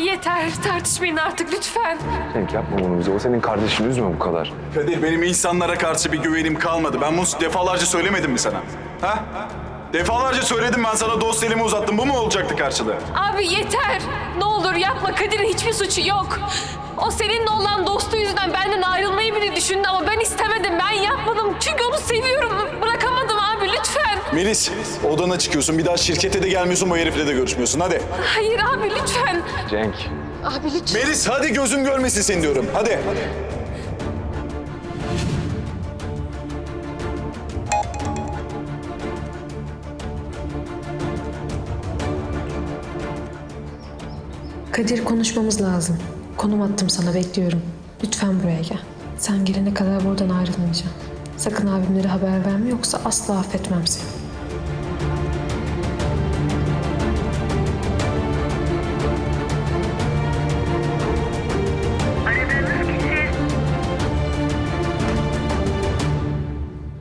yeter. Tartışmayın artık lütfen. Cenk yapma bunu bize. O senin kardeşin üzme bu kadar. Kadir benim insanlara karşı bir güvenim kalmadı. Ben bunu defalarca söylemedim mi sana? Ha? Defalarca söyledim ben sana dost elimi uzattım. Bu mu olacaktı karşılığı? Abi yeter. Ne olur yapma. Kadir'in hiçbir suçu yok. O seninle olan dostu yüzünden benden ayrılmayı bile düşündü ama ben istemedim. Ben yapmadım. Çünkü onu seviyorum. Lütfen. Melis, odana çıkıyorsun. Bir daha şirkete de gelmiyorsun. Bu herifle de görüşmüyorsun. Hadi. Hayır abi lütfen. Cenk. Abi lütfen. Melis hadi gözüm görmesin seni diyorum. Hadi. Kadir konuşmamız lazım. Konum attım sana bekliyorum. Lütfen buraya gel. Sen gelene kadar buradan ayrılmayacağım. Sakın abimlere haber verme yoksa asla affetmem seni.